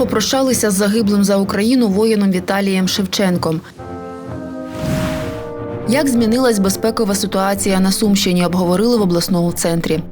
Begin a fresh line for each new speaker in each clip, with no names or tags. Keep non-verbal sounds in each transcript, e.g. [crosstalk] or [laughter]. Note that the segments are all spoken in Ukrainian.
попрощалися з загиблим за Україну воїном Віталієм Шевченком. Як змінилась безпекова ситуація на Сумщині, обговорили в обласному центрі.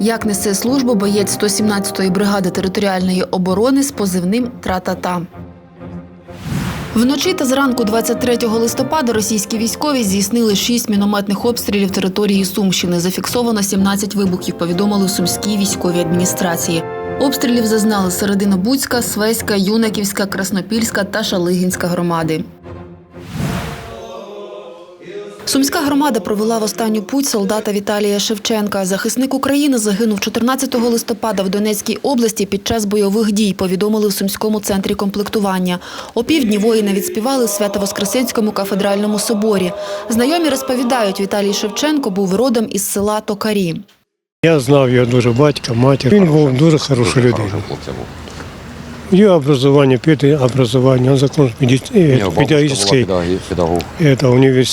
Як несе службу боєць 117-ї бригади територіальної оборони з позивним Тра-та-та. Вночі та зранку 23 листопада російські військові здійснили шість мінометних обстрілів території Сумщини. Зафіксовано 17 вибухів, повідомили у Сумській військовій адміністрації. Обстрілів зазнали Серединобудська, Свеська, Юнаківська, Краснопільська та Шалигінська громади. Сумська громада провела в останню путь солдата Віталія Шевченка. Захисник України загинув 14 листопада в Донецькій області під час бойових дій, повідомили в Сумському центрі комплектування. О півдні воїна відспівали в Свято-Воскресенському кафедральному соборі. Знайомі розповідають, Віталій Шевченко був родом із села Токарі.
Я знав його дуже батька, матір. Він був дуже хорошою людиною. Його образування, п'яте образування, він закончив
У нього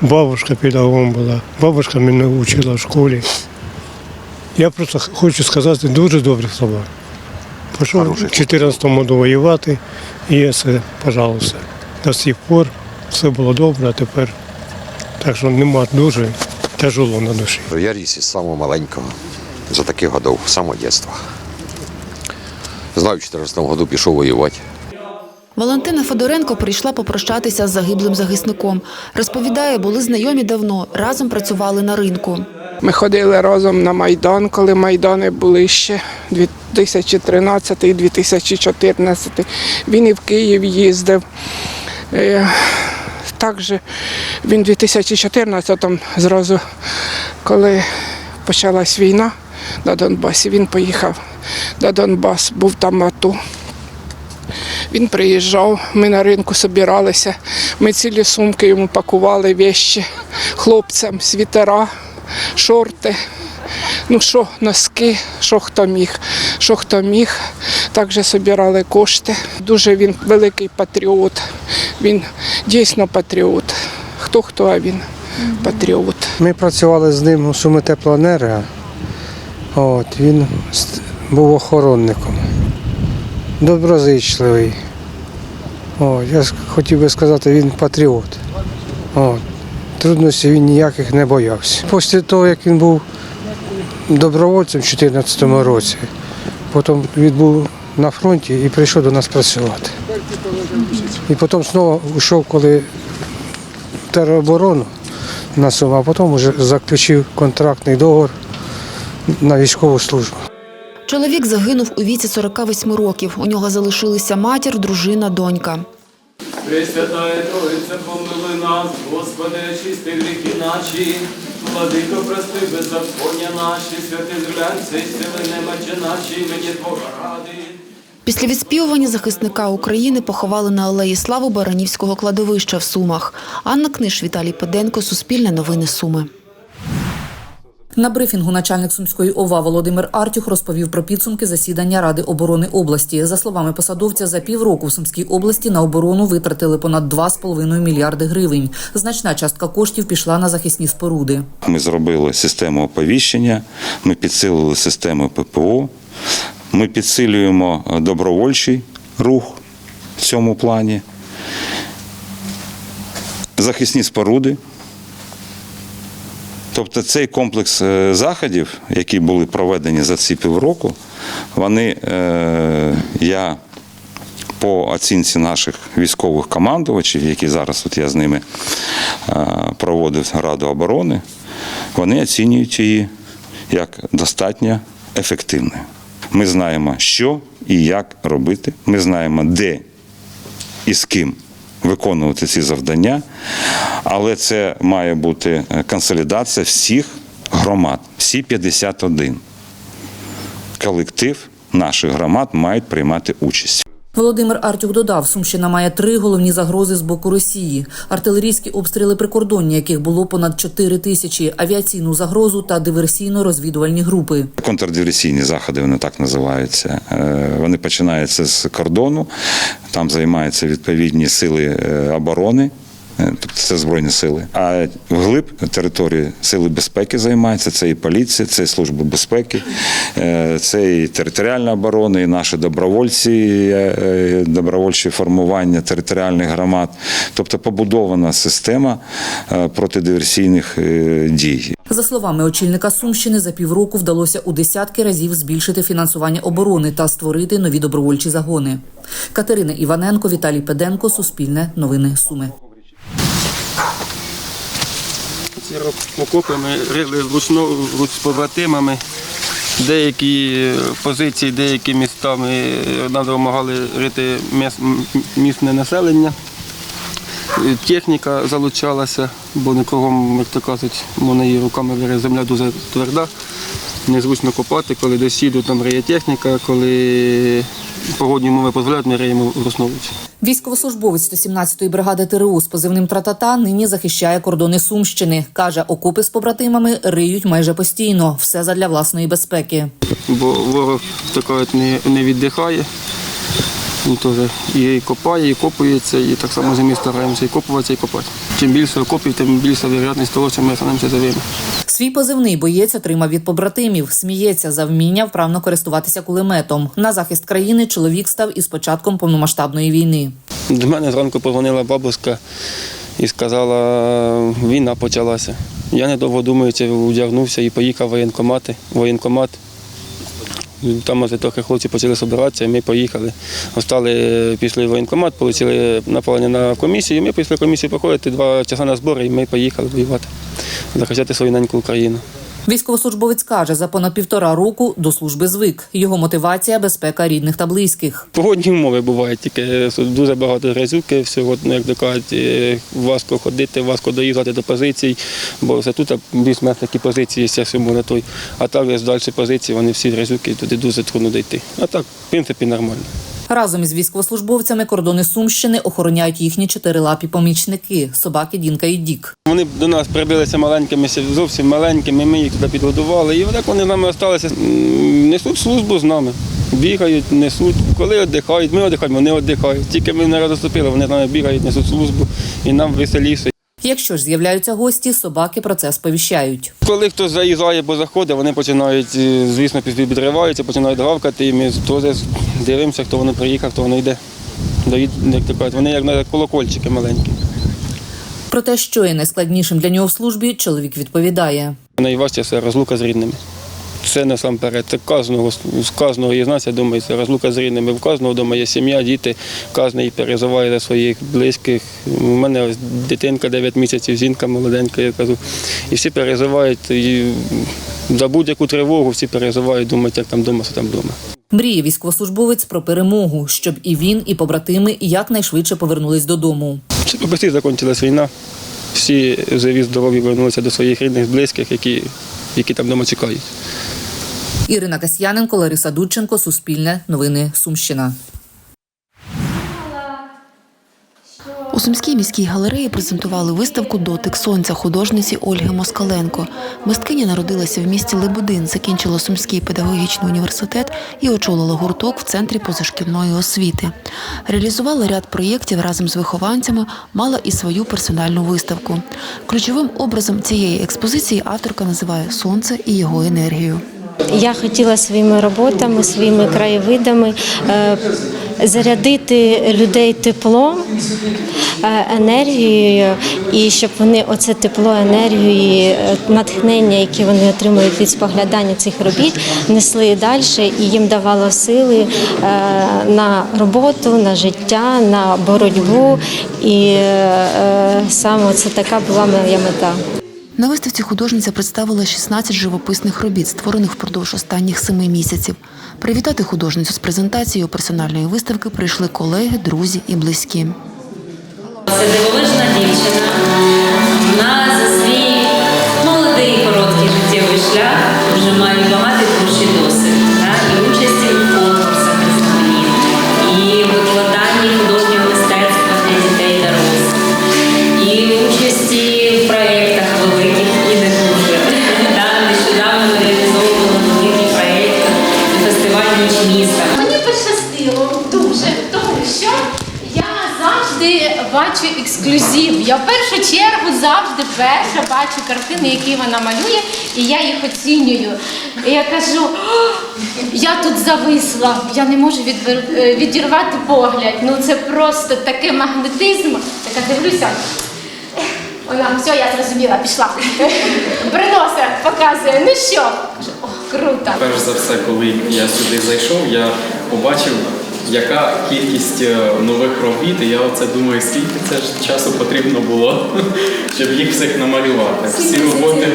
бабушка
это, педагогом була. Бабушка мене учила в школі. Я просто хочу сказати дуже добрі слова. Пішов
Хороший
в 14 году воювати і все, пожалуйста. До сих пор все було добре, а тепер так що нема дуже тяжело на душі.
Я ріс із самого маленького, за таких годов, з самого дитинства. Знаю, в 14 году пішов воювати.
Валентина Федоренко прийшла попрощатися з загиблим захисником. Розповідає, були знайомі давно, разом працювали на ринку.
Ми ходили разом на Майдан, коли Майдани були ще 2013-2014. Він і в Київ їздив. Також він у 2014-му зразу, коли почалась війна на Донбасі, він поїхав на Донбас, був там АТО. Він приїжджав, ми на ринку збиралися, ми цілі сумки йому пакували вещі хлопцям, світера, шорти. Ну що, носки, що хто міг, що хто міг. Також збирали кошти. Дуже він великий патріот. Він дійсно патріот. Хто хто, а він патріот.
Ми працювали з ним у Суми Теплоенерго. От, він був охоронником. Доброзичливий. От, я хотів би сказати, він патріот. От, трудностей він ніяких не боявся. Після того, як він був добровольцем у 2014 році, потім він був на фронті і прийшов до нас працювати. І потім знову йшов, коли тероборону на Сум, а потім вже заключив контрактний договор на військову службу.
Чоловік загинув у віці 48 років. У нього залишилися матір, дружина, донька.
Пресвятая Троїця, помили нас, Господи, очисти гріхи наші, владико, прости беззаконня наші, святи зглянься, сили немаче наші, мені Твого ради.
Після відспівування захисника України поховали на алеї Слави Баранівського кладовища в Сумах. Анна Книж, Віталій Педенко, Суспільне новини Суми.
На брифінгу начальник Сумської ОВА Володимир Артюх розповів про підсумки засідання Ради оборони області. За словами посадовця, за півроку в Сумській області на оборону витратили понад 2,5 мільярди гривень. Значна частка коштів пішла на захисні споруди.
Ми зробили систему оповіщення, ми підсилили систему ППО, ми підсилюємо добровольчий рух в цьому плані, захисні споруди. Тобто цей комплекс е, заходів, які були проведені за ці півроку, вони, е, я по оцінці наших військових командувачів, які зараз от я з ними е, проводив Раду оборони, вони оцінюють її як достатньо ефективною. Ми знаємо, що і як робити. Ми знаємо, де і з ким виконувати ці завдання, але це має бути е, консолідація всіх громад, всі 51. Колектив наших громад мають приймати участь.
Володимир Артюк додав, Сумщина має три головні загрози з боку Росії: артилерійські обстріли прикордонні, яких було понад 4 тисячі, авіаційну загрозу та диверсійно-розвідувальні групи.
Контрдиверсійні заходи, вони так називаються. Е, Вони починаються з кордону, там займаються відповідні сили е, оборони тобто це Збройні сили. А вглиб території сили безпеки займаються, це і поліція, це і служба безпеки, е, це і територіальна оборона, і наші добровольці, е, е, добровольчі формування територіальних громад. Тобто побудована система е, протидиверсійних е, дій.
За словами очільника Сумщини, за півроку вдалося у десятки разів збільшити фінансування оборони та створити нові добровольчі загони. Катерина Іваненко, Віталій Педенко, Суспільне, Новини Суми.
Ці окопи ми рили вручну з побратимами. Деякі е, позиції, деякі міста ми е, нам допомагали рити міс- місне населення. Е, Техніка залучалася, бо не кругом, як то кажуть, можна її руками вири, земля дуже тверда. Незручно копати, коли десь їду, там риє техніка, коли погодні умови дозволяють, ми риємо вручнович.
Військовослужбовець 117-ї бригади ТРУ з позивним Тратата нині захищає кордони Сумщини. Каже, окопи з побратимами риють майже постійно. Все задля власної безпеки.
бо ворог так кажуть, не, не віддихає. Він теж і копає, і копується, і так само самі стараємося і копуватися, і копати. Чим більше окопів, тим більша вірогідність того, що ми станемося живими.
Свій позивний боєць отримав від побратимів. Сміється за вміння вправно користуватися кулеметом. На захист країни чоловік став із початком повномасштабної війни.
До мене зранку позвонила бабуська і сказала, війна почалася. Я недовго думаючи, вдягнувся і поїхав в воєнкомати, воєнкомат. Там ось трохи хлопці почали збиратися, ми поїхали. Остали після воєнкомат, отримали напалення на комісію. Ми після комісії проходити два часа на збори, і ми поїхали воювати, захищати свою неньку Україну.
Військовослужбовець каже, за понад півтора року до служби звик. Його мотивація безпека рідних та близьких.
Погодні умови бувають, тільки дуже багато грязюки, всього, ну, як то кажуть, е, важко ходити, важко доїхати до позицій, бо все тут більш-менш такі позиції є всьому на той. А так далі позиції, вони всі грязюки, туди дуже трудно дійти. А так, в принципі, нормально.
Разом із військовослужбовцями кордони Сумщини охороняють їхні чотирилапі помічники собаки Дінка і Дік.
Вони до нас прибилися маленькими, зовсім маленькими, ми їх туди підгодували. І так вони з нами залишилися, несуть службу з нами. Бігають, несуть. Коли віддихають, ми віддихаємо, вони віддихають. Тільки ми не розступили, вони з нами бігають, несуть службу і нам веселіше.
Якщо ж з'являються гості, собаки про це сповіщають.
Коли хтось заїжджає, бо заходить, вони починають, е, звісно, підриваються, починають гавкати, і ми теж дивимося, хто воно приїхав, хто воно йде. Вони як колокольчики маленькі.
Про те, що є найскладнішим для нього в службі, чоловік відповідає.
Найважче це розлука з рідними. Це насамперед. Це кожного, з кожного із нас, я думаю, це розлука з рідними. В кожного вдома є сім'я, діти, кожен переживає за своїх близьких. У мене ось дитинка 9 місяців, жінка молоденька, я кажу. І всі переживають і за будь-яку тривогу, всі переживають, думають, як там вдома, що там вдома.
Мріє військовослужбовець про перемогу, щоб і він, і побратими якнайшвидше повернулись додому.
Щоб побыстрее закінчилась війна. Всі живі, здорові повернулися до своїх рідних, близьких, які, які там вдома чекають.
Ірина Касьяненко, Лариса Дудченко, Суспільне, Новини Сумщина.
У Сумській міській галереї презентували виставку Дотик сонця художниці Ольги Москаленко. Мисткиня народилася в місті Лебедин, закінчила Сумський педагогічний університет і очолила гурток в центрі позашкільної освіти. Реалізувала ряд проєктів разом з вихованцями, мала і свою персональну виставку. Ключовим образом цієї експозиції авторка називає сонце і його енергію.
Я хотіла своїми роботами, своїми краєвидами е, зарядити людей теплом, е, енергією, і щоб вони оце тепло, енергію, е, натхнення, які вони отримують від споглядання цих робіт, несли далі і їм давало сили на роботу, на життя, на боротьбу. І саме це така була моя мета.
На виставці художниця представила 16 живописних робіт, створених впродовж останніх семи місяців. Привітати художницю з презентацією персональної виставки прийшли колеги, друзі і близькі.
Це дивовижна дівчина.
Я завжди ексклюзив. Я в першу чергу завжди перша бачу картини, які вона малює, і я їх оцінюю. І я кажу, я тут зависла, я не можу відвер... е, відірвати погляд. Ну це просто такий магнетизм. Така дивлюся. Вона, все, я зрозуміла, пішла. Приносить, показує. Ну що? Кажу, О, круто.
Перш за все, коли я сюди зайшов, я побачив, яка кількість е, нових робіт. І я оце думаю, скільки це ж часу потрібно було, [laughs] щоб їх всіх намалювати. Всі роботи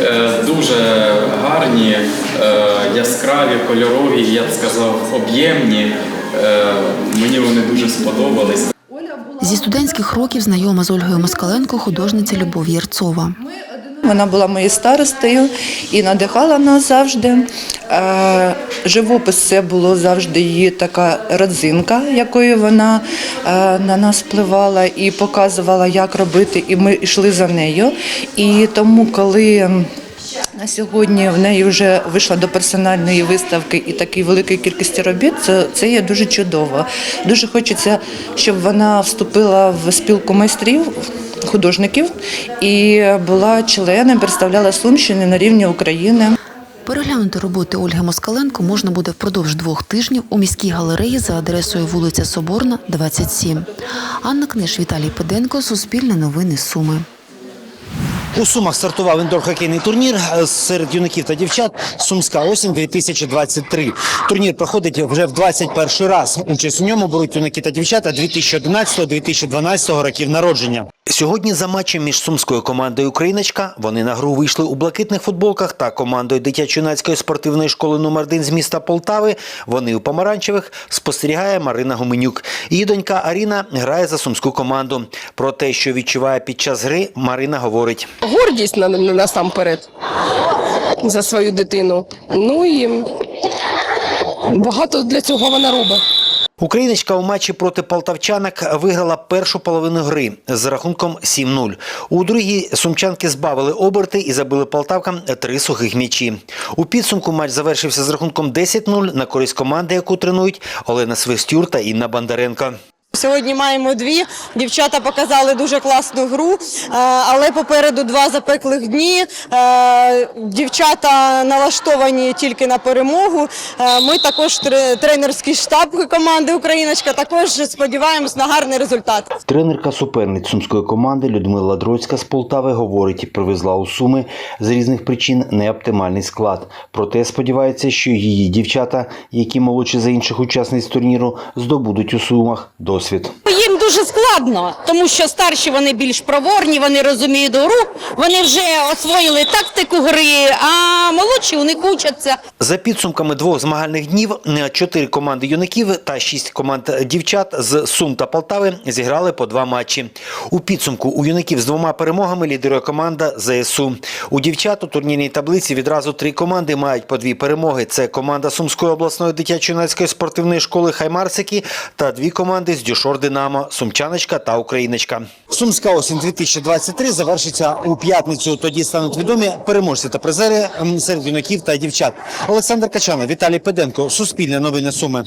е, дуже гарні, е, яскраві, кольорові, я б сказав, об'ємні. Мені вони дуже сподобались.
Зі студентських років знайома з Ольгою Москаленко художниця Любов Єрцова.
Вона була моєю старостою і надихала нас завжди. Е, Живопис це було завжди її така родзинка, якою вона е, на нас впливала і показувала, як робити, і ми йшли за нею. І тому, коли на сьогодні в неї вже вийшла до персональної виставки і такої великої кількості робіт. Це, це є дуже чудово. Дуже хочеться, щоб вона вступила в спілку майстрів. Художників і була членом, представляла Сумщини на рівні України.
Переглянути роботи Ольги Москаленко можна буде впродовж двох тижнів у міській галереї за адресою вулиця Соборна, 27. Анна Книж, Віталій Педенко, Суспільне новини Суми.
У Сумах стартував індор-хокейний турнір е, серед юнаків та дівчат Сумська осінь 2023. Турнір проходить вже в 21 раз. Участь у ньому беруть юнаки та дівчата 2011-2012 років народження. Сьогодні за матчем між сумською командою Україночка вони на гру вийшли у блакитних футболках та командою дитячо-юнацької спортивної школи номер 1 з міста Полтави. Вони у помаранчевих спостерігає Марина Гуменюк. Її донька Аріна грає за сумську команду. Про те, що відчуває під час гри, Марина говорить.
Гордість на, на- насамперед за свою дитину. Ну і багато для цього вона робить.
Україночка у матчі проти полтавчанок виграла першу половину гри з рахунком 7-0. У другій сумчанки збавили оберти і забили полтавкам три сухих м'ячі. У підсумку матч завершився з рахунком 10-0 на користь команди, яку тренують Олена Свистюр та Інна Бондаренко.
Сьогодні маємо дві. Дівчата показали дуже класну гру, е, але попереду два запеклих дні. Е, Дівчата налаштовані тільки на перемогу. Е, Ми також тренерський штаб команди Україночка також сподіваємось на гарний результат.
Тренерка суперниць сумської команди Людмила Дроцька з Полтави говорить, привезла у Суми з різних причин неоптимальний склад. Проте сподівається, що її дівчата, які молодші за інших учасниць турніру, здобудуть у Сумах досвід.
Їм дуже складно, тому що старші вони більш проворні, вони розуміють гру, вони вже освоїли тактику гри, а молодші у них учаться.
За підсумками двох змагальних днів, е, чотири команди юнаків та шість команд дівчат з Сум та Полтави зіграли по два матчі. У підсумку у юнаків з двома перемогами лідирує команда ЗСУ. У дівчат у турнірній таблиці відразу три команди мають по дві перемоги. Це команда Сумської обласної дитячо-юнацької спортивної школи Хаймарсики та дві команди з Дюшор Динамо Сумчаночка та Україночка. Сумська осінь 2023 завершиться у п'ятницю. Тоді стануть відомі переможці та призери серед юнаків та дівчат. Олександр Качанов, Віталій Педенко, Суспільне новини Суми.